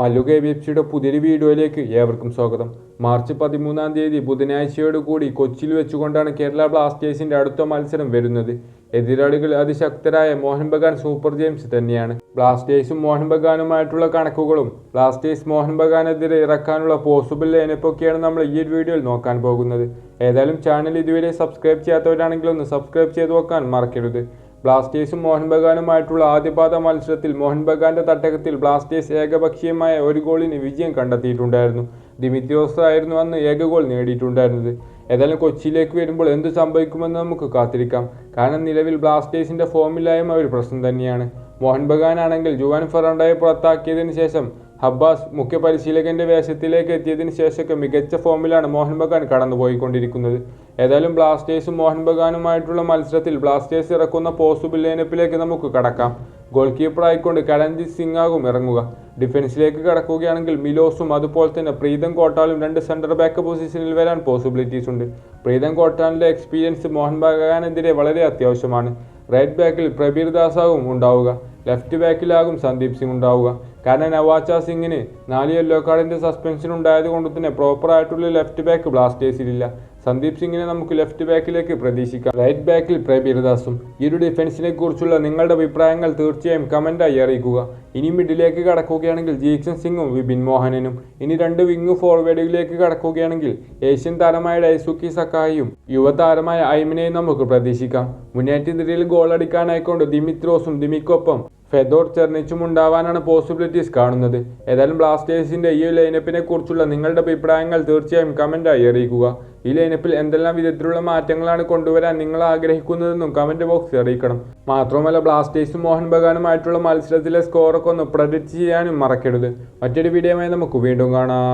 Mallu K B F സിയുടെ പുതിയൊരു വീഡിയോയിലേക്ക് ഏവർക്കും സ്വാഗതം. മാർച്ച് പതിമൂന്നാം തീയതി ബുധനാഴ്ചയോട് കൂടി കൊച്ചിയിൽ വെച്ചുകൊണ്ടാണ് കേരള ബ്ലാസ്റ്റേഴ്സിന്റെ അടുത്ത മത്സരം വരുന്നത്. എതിരാളികൾ അതിശക്തരായ മോഹൻ ബഗാൻ സൂപ്പർ ജെയിംസ് തന്നെയാണ്. ബ്ലാസ്റ്റേഴ്സും മോഹൻ ബഗാനുമായിട്ടുള്ള കണക്കുകളും ബ്ലാസ്റ്റേഴ്സ് മോഹൻ ബഗാനെതിരെ ഇറക്കാനുള്ള പോസിബിൾ ലൈനപ്പൊക്കെയാണ് നമ്മൾ ഈ ഒരു വീഡിയോയിൽ നോക്കാൻ പോകുന്നത്. ഏതായാലും ചാനൽ ഇതുവരെ സബ്സ്ക്രൈബ് ചെയ്യാത്തവരാണെങ്കിൽ ഒന്ന് സബ്സ്ക്രൈബ് ചെയ്ത് വെക്കാൻ മറക്കരുത്. ബ്ലാസ്റ്റേഴ്സും മോഹൻ ബഗാനുമായിട്ടുള്ള ആദ്യപാദ മത്സരത്തിൽ മോഹൻ ബഗാന്റെ തട്ടകത്തിൽ ബ്ലാസ്റ്റേഴ്സ് ഏകപക്ഷീയമായ ഒരു ഗോളിന് വിജയം കണ്ടെത്തിയിട്ടുണ്ടായിരുന്നു. ദിമിത്യോസ് ആയിരുന്നു അന്ന് ഏക ഗോൾ നേടിയിട്ടുണ്ടായിരുന്നത്. ഏതായാലും കൊച്ചിയിലേക്ക് വരുമ്പോൾ എന്ത് സംഭവിക്കുമെന്ന് നമുക്ക് കാത്തിരിക്കാം. കാരണം നിലവിൽ ബ്ലാസ്റ്റേഴ്സിന്റെ ഫോമില്ലായ്മ ഒരു പ്രശ്നം തന്നെയാണ്. മോഹൻ ബഗാൻ ആണെങ്കിൽ ജുവാൻ ഫെറാണ്ടയെ പുറത്താക്കിയതിന് ശേഷം ഹബ്ബാസ് മുഖ്യ പരിശീലകന്റെ വേഷത്തിലേക്ക് എത്തിയതിന് ശേഷമൊക്കെ മികച്ച ഫോമിലാണ് മോഹൻ ബഗാൻ കടന്നുപോയിക്കൊണ്ടിരിക്കുന്നത്. ഏതായാലും ബ്ലാസ്റ്റേഴ്സും മോഹൻ ബഗാനുമായിട്ടുള്ള മത്സരത്തിൽ ബ്ലാസ്റ്റേഴ്സ് ഇറക്കുന്ന പോസിബിൾ ലൈനപ്പിലേക്ക് നമുക്ക് കടക്കാം. ഗോൾ കീപ്പർ ആയിക്കൊണ്ട് കരൺജിത് സിംഗ് ആകും ഇറങ്ങുക. ഡിഫൻസിലേക്ക് കടക്കുകയാണെങ്കിൽ മിലോസും അതുപോലെ തന്നെ പ്രീതം കോട്ടാലും രണ്ട് സെന്റർ ബാക്ക് പൊസിഷനിൽ വരാൻ പോസിബിലിറ്റീസ് ഉണ്ട്. പ്രീതം കോട്ടാലിന്റെ എക്സ്പീരിയൻസ് മോഹൻ ബഗാനെതിരെ വളരെ അത്യാവശ്യമാണ്. റൈറ്റ് ബാക്കിൽ പ്രബീർ ദാസാവും ഉണ്ടാവുക. ലെഫ്റ്റ് ബാക്കിലാകും സന്ദീപ് സിംഗ് ഉണ്ടാവുക. കാരണം നവാച്ച സിംഗിന് നാല് യെല്ലോ കാർഡിന്റെ സസ്പെൻഷൻ ഉണ്ടായത് കൊണ്ട് തന്നെ പ്രോപ്പർ ആയിട്ടുള്ള ലെഫ്റ്റ് ബാക്ക് ബ്ലാസ്റ്റേഴ്സിലില്ല സന്ദീപ് സിംഗിനെ നമുക്ക് ലെഫ്റ്റ് ബാക്കിലേക്ക് പ്രതീക്ഷിക്കാം. റൈറ്റ് ബാക്കിൽ പ്രബീർദാസും ഈ ഒരു ഡിഫൻസിനെ കുറിച്ചുള്ള നിങ്ങളുടെ അഭിപ്രായങ്ങൾ തീർച്ചയായും കമന്റായി അറിയിക്കുക. ഇനി മിഡിലേക്ക് കടക്കുകയാണെങ്കിൽ ജീക്സൺ സിംഗും വിപിൻ മോഹനനും. ഇനി രണ്ട് വിങ് ഫോർവേഡുകളിലേക്ക് കടക്കുകയാണെങ്കിൽ ഏഷ്യൻ താരമായ ഡൈസുക്കി സക്കായും യുവതാരമായ ഐമിനെയും നമുക്ക് പ്രതീക്ഷിക്കാം. മുന്നേറ്റ നിരയിൽ ഗോൾ അടിക്കാനായിക്കൊണ്ട് ദിമിത്രോസും ദിമിക്കൊപ്പം ഫെദോർ ചെർണിച്ചും ഉണ്ടാവാനാണ് പോസിബിലിറ്റീസ് കാണുന്നത്. ഏതായാലും ബ്ലാസ്റ്റേഴ്സിന്റെ ഈ ലൈനപ്പിനെ കുറിച്ചുള്ള നിങ്ങളുടെ അഭിപ്രായങ്ങൾ തീർച്ചയായും കമന്റായി അറിയിക്കുക. ഈ ലൈനപ്പിൽ എന്തെല്ലാം വിധത്തിലുള്ള മാറ്റങ്ങളാണ് കൊണ്ടുവരാൻ നിങ്ങൾ ആഗ്രഹിക്കുന്നതെന്നും കമന്റ് ബോക്സിൽ അറിയിക്കണം. മാത്രമല്ല ബ്ലാസ്റ്റേഴ്സും മോഹൻ ബഗാനുമായിട്ടുള്ള മത്സരത്തിലെ സ്കോറൊക്കെ ഒന്ന് പ്രഡിക്റ്റ് ചെയ്യാനും മറക്കരുത്. മറ്റൊരു വീഡിയോയുമായി നമുക്ക് വീണ്ടും കാണാം.